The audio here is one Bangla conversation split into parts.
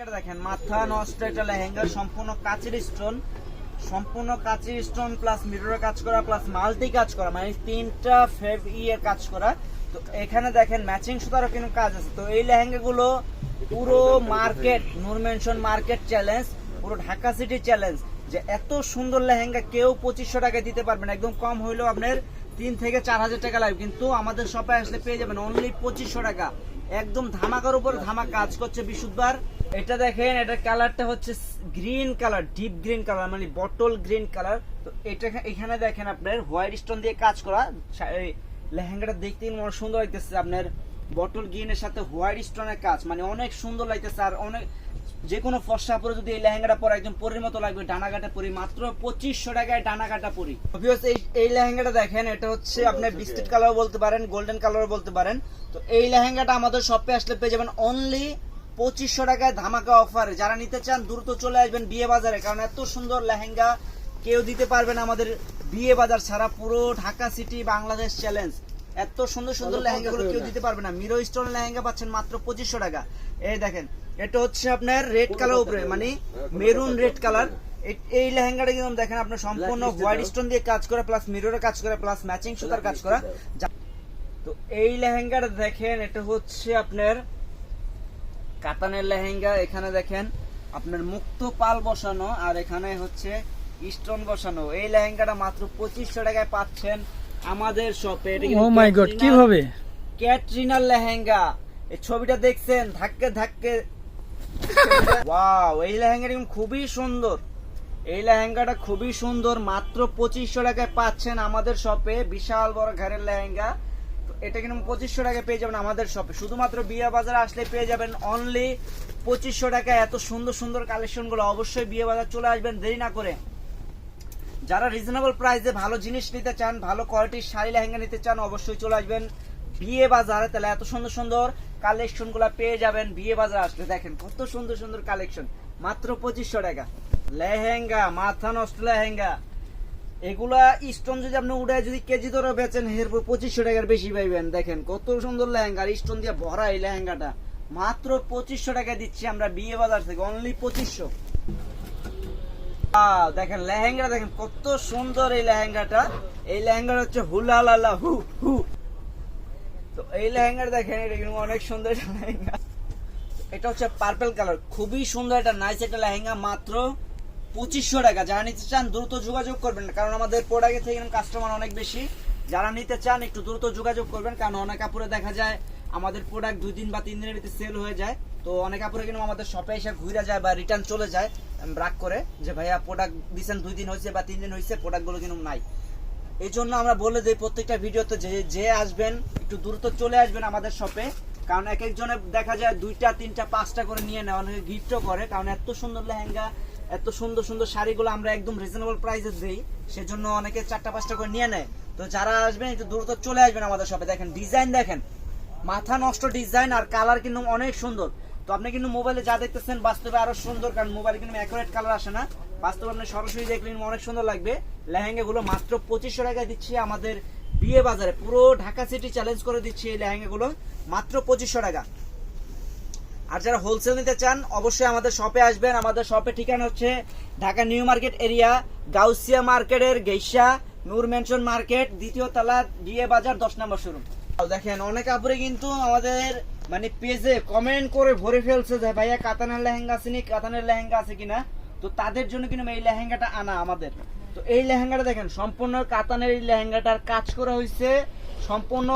লেহেঙ্গাটা দেখেন, মাথা নষ্ট লেহেঙ্গা, সম্পূর্ণ কাচের স্টোন সম্পূর্ণ কাচের স্টোন প্লাস মিররের কাজ করা প্লাস মাল্টি কাজ করা মানে তিনটা ফেভ ইয়ের কাজ করা। তো এখানে দেখেন ম্যাচিং সুতারও কিন্তু কাজ আছে। তো এই লেহেঙ্গাগুলো পুরো market Noor mansion market challenge পুরো ঢাকা সিটি চ্যালেঞ্জ যে এত সুন্দর লেহেঙ্গা কেউ পঁচিশশো টাকায় দিতে পারবেন একদম কম হইলেও আপনার তিন থেকে চার হাজার টাকা লাগবে। কিন্তু আমাদের শপে আসলে পেয়ে যাবেন অনলি পঁচিশশো টাকা। একদম ধামাকার উপর ধামাক কাজ করছে বিশুদ্ধবার। এটা দেখেন এটা কালারটা হচ্ছে green colour, deep green colour মানে বটল গ্রিন কালার। তো এটা এখানে দেখেন আপনার হোয়াইট স্টোন দিয়ে কাজ করা। লেহেঙ্গাটা দেখতে অনেক সুন্দর লাগতেছে আপনার। বটল গ্রিনের সাথে হোয়াইট স্টোনের কাজ মানে অনেক সুন্দর লাগতেছে। আর অনেক যে কোনো ফর্সা পরে যদি এই লেহেঙ্গাটা পরে একদম পরির মতো লাগবে ডানা কাটা পরি, মাত্র পঁচিশশো টাকায় ডানা কাটা পরি এই এই লেহেঙ্গাটা দেখেন, এটা হচ্ছে আপনার বিস্কিট কালার বলতে পারেন, গোল্ডেন কালার বলতে পারেন। তো এই লেহেঙ্গাটা আমাদের শপে আসলে পেয়ে যাবেন অনলি পঁচিশশো টাকায় ধামাকা অফারে যারা নিতে চান দ্রুত চলে আসবেন বিয়ে বাজারে কারণ এত সুন্দর লেহেঙ্গা কেউ দিতে পারবে না আমাদের বিয়ে বাজার ছাড়া। পুরো ঢাকা সিটি বাংলাদেশ চ্যালেঞ্জ এত সুন্দর সুন্দর লেহেঙ্গা গুলো কেউ দিতে পারবে না। মিরো স্টোন লেহেঙ্গা পাচ্ছেন মাত্র পঁচিশশো টাকা। এই দেখেন এটা হচ্ছে আপনার রেড কালার উপরে মানে মেরুন রেড কালার এই লেহেঙ্গাটা কিন্তু দেখেন আপনার সম্পূর্ণ হোয়াইট স্টোন দিয়ে কাজ করা প্লাস মিররের কাজ করা প্লাস ম্যাচিং সুতার কাজ করা। তো এই লেহেঙ্গাটা দেখেন এটা হচ্ছে আপনার কাতানের লেহেঙ্গা এখানে দেখেন আপনার মুক্ত পাল বসানো আর এখানে হচ্ছে স্টোন বসানো। এই লেহেঙ্গাটা মাত্র পঁচিশশো টাকায় পাচ্ছেন আমাদের শপে। ও মাই গড Oh কীভাবে? ক্যাটরিনার লেহেঙ্গা। এই ছবিটা দেখছেন ধাক্কে ধাক্কে। ওয়াও এই লেহেঙ্গাটা খুবই সুন্দর। এই লেহেঙ্গাটা খুবই সুন্দর মাত্র পঁচিশশো টাকায় পাচ্ছেন আমাদের শপে। বিশাল বড় ঘরের লেহেঙ্গা। এটা কিন্তু পঁচিশশো টাকায় পেয়ে যাবেন আমাদের শপে শুধুমাত্র বিয়ে বাজারে আসলে পেয়ে যাবেন অনলি পঁচিশশো টাকা এত সুন্দর সুন্দর কালেকশনগুলো অবশ্যই বিয়ে বাজার চলে আসবেন, দেরি না করে। যারা রিজনেবল প্রাইসে ভালো জিনিস নিতে চান, ভালো কোয়ালিটির শাড়ি, লেহেঙ্গা নিতে চান, অবশ্যই চলে আসবেন বিয়ে বাজারে। তাহলে এত সুন্দর সুন্দর কালেকশনগুলা পেয়ে যাবেন বিয়ে বাজার আসলে। দেখেন কত সুন্দর সুন্দর কালেকশন মাত্র পঁচিশশো টাকা। লেহেঙ্গা, মাথা নষ্ট লেহেঙ্গা। এগুলা স্টোন যদি আপনি উড়ায় যদি কেজি ধরে বেচেন এরপর পঁচিশশো টাকার বেশি পাইবেন। দেখেন, কত সুন্দর লেহেঙ্গা স্টোন দিয়ে ভরা এই লেহেঙ্গাটা। মাত্র পঁচিশশো টাকা দিচ্ছি আমরা বিয়ে বাজার থেকে অনলি পঁচিশশো। দেখেন লেহেঙ্গা দেখেন, কত সুন্দর এই লেহেঙ্গাটা। এই লেহেঙ্গাটা হচ্ছে হুলা লালা হু হু। তো এই লেহেঙ্গাটা দেখেন, এটা কিন্তু অনেক সুন্দর লেহেঙ্গা। এটা হচ্ছে পার্পল কালার খুবই সুন্দর একটা নাইস একটা লেহেঙ্গা, মাত্র পঁচিশশো টাকা। যারা নিতে চান, দ্রুত যোগাযোগ করবেন, কারণ আমাদের প্রোডাক্টের থেকে কাস্টমার অনেক বেশি। যারা নিতে চান, একটু দ্রুত যোগাযোগ করবেন, কারণ অনেক কাপড়ে দেখা যায়, আমাদের প্রোডাক্ট দুই দিন বা তিন দিনের ভিতরে সেল হয়ে যায়। তো অনেক কাপড়ে কিন্তু আমাদের শপে এসে ঘুরে যায় বা রিটার্ন চলে যায় রাগ করে যে, ভাইয়া প্রোডাক্ট দিচ্ছেন দুই দিন হয়েছে বা তিন দিন হয়েছে প্রোডাক্টগুলো কিন্তু নাই। এই জন্য আমরা বলে দিই প্রত্যেকটা ভিডিওতে যে যে আসবেন, একটু দ্রুত চলে আসবেন আমাদের শপে কারণ এক একজনে দেখা যায়, দুইটা, তিনটা, পাঁচটা করে নিয়ে নেয় অনেকে গিফটও করে, কারণ এত সুন্দর লেহেঙ্গা এত সুন্দর সুন্দর শাড়িগুলো আমরা একদম রিজনেবল প্রাইসে দিই, সেজন্য অনেকে চারটা, পাঁচটা করে নিয়ে নেয়। তো যারা আসবেন, একটু দ্রুত চলে আসবেন আমাদের শপে দেখেন ডিজাইন দেখেন। মাথা নষ্ট ডিজাইন আর কালার কিন্তু অনেক সুন্দর। তো আপনি কিন্তু মোবাইলে যা দেখতেছেন, বাস্তবে আরও সুন্দর, কারণ মোবাইলে কিন্তু অ্যাকুরেট কালার আসে না। বাস্তবে আপনি সরাসরি দেখলে কিন্তু অনেক সুন্দর লাগবে। লেহেঙ্গা গুলো মাত্র পঁচিশশো টাকায় দিচ্ছি আমাদের বিয়ে বাজারে। পুরো ঢাকা সিটি চ্যালেঞ্জ করে দিচ্ছি এই লেহেঙ্গা গুলো মাত্র পঁচিশশো টাকা। আর যারা হোলসেল নিতে চান, অবশ্যই আমাদের শপে আসবেন। আমাদের শপের ঠিকানা হচ্ছে Dhaka new market area, Gausia মার্কেটের গেইসা, নূর মেনশন মার্কেট, দ্বিতীয় তলা বিয়ে বাজার, দশ নম্বর শোরুম। দেখেন, অনেক আপুরে কিন্তু আমাদের মানে পেজে কমেন্ট করে ভরে ফেলছে যে, ভাইয়া, কাতানের লেহেঙ্গা আছে নি? কাতানের লেহেঙ্গা আছে কিনা? তো তাদের জন্য কিন্তু এই লেহেঙ্গাটা আনা আমাদের। তো এই লেহেঙ্গাটা দেখেন, সম্পূর্ণ কাতানের এই লেহেঙ্গাটার কাজ করা হয়েছে সম্পূর্ণ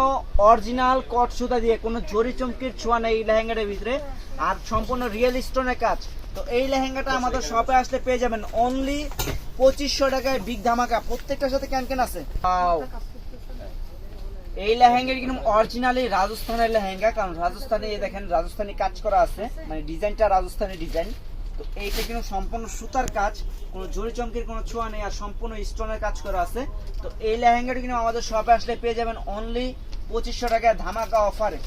অরিজিনাল কট সুতা দিয়ে, কোনো জরি চমকির ছোঁয়া নেই এই লেহেঙ্গাটার ভিতরে। আর সম্পূর্ণ রিয়েল স্টোনের কাজ। তো এই লেহেঙ্গাটা আমাদের শপে আসলে পেয়ে যাবেন অনলি পঁচিশশো টাকায় বিগ ধামাকা। প্রত্যেকটার সাথে ক্যান ক্যান আছে! এই লেহেঙ্গা কিন্তু অরিজিনালি রাজস্থানের লেহেঙ্গা, কারণ রাজস্থানে দেখেন, রাজস্থানি কাজ করা আছে। মানে ডিজাইনটা রাজস্থানি ডিজাইন তো এইটা কিন্তু সম্পূর্ণ সুতার কাজ, কোনো জরি চমকির কোনো ছোঁয়া নেই, আর সম্পূর্ণ স্টোনের কাজ করা আছে। তো এই লেহেঙ্গাটা কিন্তু আমাদের শপে আসলে পেয়ে যাবেন অনলি পঁচিশশো টাকায় ধামাকা অফারে